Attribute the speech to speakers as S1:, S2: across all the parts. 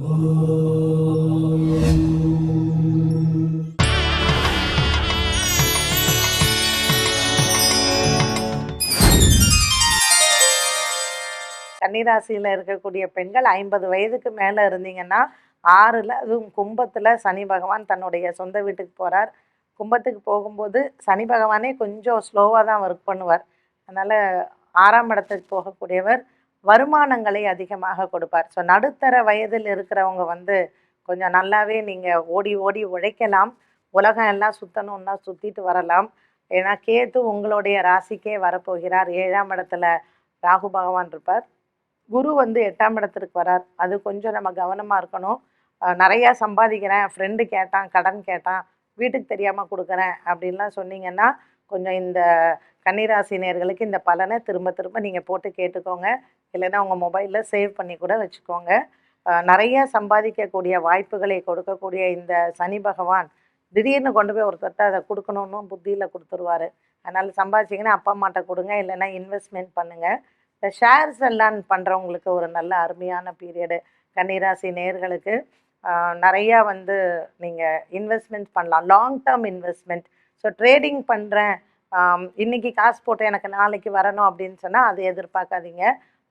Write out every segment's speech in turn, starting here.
S1: கன்னிராசியில் இருக்கக்கூடிய பெண்கள் ஐம்பது வயதுக்கு மேலே இருந்தீங்கன்னா ஆறில் அதுவும் கும்பத்தில் சனி பகவான் தன்னுடைய சொந்த வீட்டுக்கு போகிறார் கும்பத்துக்கு போகும்போது சனி பகவானே கொஞ்சம் ஸ்லோவாக தான் ஒர்க் பண்ணுவார். அதனால் ஆறாம் இடத்துக்கு போகக்கூடியவர் வருமானங்களை அதிகமாக கொடுப்பார். ஸோ நடுத்தர வயதில் இருக்கிறவங்க வந்து கொஞ்சம் நல்லாவே நீங்கள் ஓடி ஓடி உழைக்கலாம். உலகம் எல்லாம் சுற்றணுன்னா சுற்றிட்டு வரலாம். ஏன்னா கேத்து உங்களுடைய ராசிக்கே வரப்போகிறார். ஏழாம் இடத்துல ராகு பகவான் இருப்பார். குரு வந்து எட்டாம் இடத்திற்கு வரார். அது கொஞ்சம் நம்ம கவனமாக இருக்கணும். நிறையா சம்பாதிக்கிறேன். ஃப்ரெண்டு கேட்டான் கடன் கேட்டான் வீட்டுக்கு தெரியாமல் கொடுக்குறேன் அப்படின்லாம் சொன்னீங்கன்னா கொஞ்சம் இந்த கன்னிராசி நேயர்களுக்கு இந்த பலனை திரும்ப திரும்ப நீங்கள் போட்டு கேட்டுக்கோங்க. இல்லைன்னா உங்கள் மொபைலில் சேவ் பண்ணி கூட வச்சுக்கோங்க. நிறைய சம்பாதிக்கக்கூடிய வாய்ப்புகளை கொடுக்கக்கூடிய இந்த சனி பகவான் திடீர்னு கொண்டு போய் ஒருத்தர்கிட்ட அதை கொடுக்கணும்னு புத்தியில் கொடுத்துருவாரு. அதனால் சம்பாதிச்சிங்கன்னா அப்பா அம்மாட்ட கொடுங்க இல்லைன்னா இன்வெஸ்ட்மெண்ட் பண்ணுங்கள் இந்த ஷேர்ஸ் எல்லாம் பண்ணுறவங்களுக்கு ஒரு நல்ல அருமையான பீரியடு கன்னிராசி நேர்களுக்கு நிறையா வந்து நீங்கள் இன்வெஸ்ட்மெண்ட் பண்ணலாம். Long term investment so trading பண்ணுறேன் இன்னைக்கு காசு போட்டு எனக்கு நாளைக்கு வரணும் அப்படின்னு சொன்னால் அதை எதிர்பார்க்காதீங்க.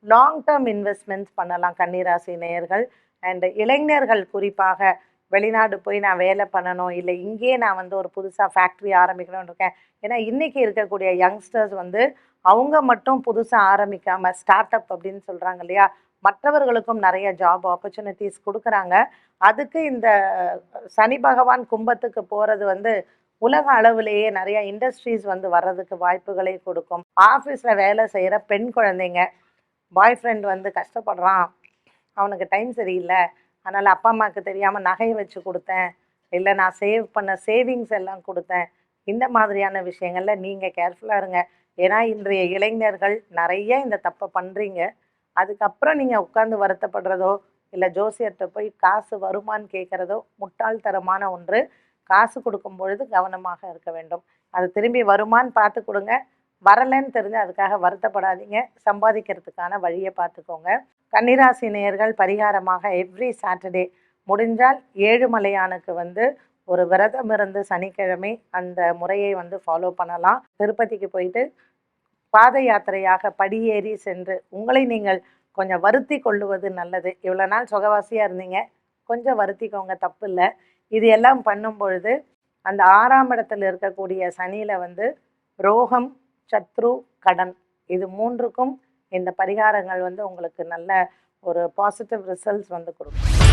S1: லாங் டேர்ம் இன்வெஸ்ட்மெண்ட்ஸ் பண்ணலாம் கன்னிராசி நேயர்கள். அண்ட் இளைஞர்கள் குறிப்பாக வெளிநாடு போய் நான் வேலை பண்ணணும் இல்லை இங்கேயே நான் வந்து ஒரு புதுசாக ஃபேக்ட்ரி ஆரம்பிக்கணும்னு இருக்கேன். ஏன்னா இன்றைக்கி இருக்கக்கூடிய யங்ஸ்டர்ஸ் வந்து அவங்க மட்டும் புதுசாக ஆரம்பிக்காமல் ஸ்டார்ட் அப் அப்படின்னு சொல்கிறாங்க இல்லையா? மற்றவர்களுக்கும் நிறைய ஜாப் ஆப்பர்ச்சுனிட்டிஸ் கொடுக்குறாங்க. அதுக்கு இந்த சனி பகவான் கும்பத்துக்கு போகிறது வந்து உலக அளவுலேயே நிறைய இண்டஸ்ட்ரீஸ் வந்து வர்றதுக்கு வாய்ப்புகளை கொடுக்கும். ஆஃபீஸில் வேலை செய்கிற பெண் குழந்தைங்க பாய் ஃப்ரெண்ட் வந்து கஷ்டப்படுறான். அவனுக்கு டைம் சரியில்லை. அதனால் அப்பா அம்மாவுக்கு தெரியாமல் நகையை வச்சு கொடுத்தேன். இல்லை நான் சேவ் பண்ண சேவிங்ஸ் எல்லாம் கொடுத்தேன். இந்த மாதிரியான விஷயங்களில் நீங்கள் கேர்ஃபுல்லாக இருங்க. ஏன்னா இன்றைய இளைஞர்கள் நிறைய இந்த தப்பை பண்ணுறீங்க அதுக்கப்புறம் நீங்கள் உட்காந்து வருத்தப்படுறதோ இல்லை ஜோசியர்கிட்ட போய் காசு வருமான்னு கேட்குறதோ முட்டாள்தரமான ஒன்று. காசு கொடுக்கும் பொழுது கவனமாக இருக்க வேண்டும். அது திரும்பி வருமான்னு பார்த்து கொடுங்க. வரலைன்னு தெரிஞ்சு அதுக்காக வருத்தப்படாதீங்க. சம்பாதிக்கிறதுக்கான வழியை பார்த்துக்கோங்க. கன்னிராசி நேயர்கள் பரிகாரமாக எவ்ரி சாட்டர்டே முடிஞ்சால் ஏழுமலையானுக்கு வந்து ஒரு விரதம் இருந்து சனிக்கிழமை அந்த முறையை வந்து ஃபாலோ பண்ணலாம். திருப்பதிக்கு போயிட்டு பாத யாத்திரையாக படியேறி சென்று உங்களை நீங்கள் கொஞ்சம் வருத்தி கொள்ளுவது நல்லது. இவ்வளோ நாள் சுகவாசியாக இருந்தீங்க. கொஞ்சம் வருத்திக்கோங்க தப்பு இல்லை. இது எல்லாம் பண்ணும் பொழுது அந்த ஆறாம் இடத்துல இருக்கக்கூடிய சனியில் வந்து ரோகம் சத்ரு கடன் இது மூன்றுக்கும் இந்த பரிகாரங்கள் வந்து உங்களுக்கு நல்ல ஒரு பாசிட்டிவ் ரிசல்ட்ஸ் வந்து கொடுக்கும்.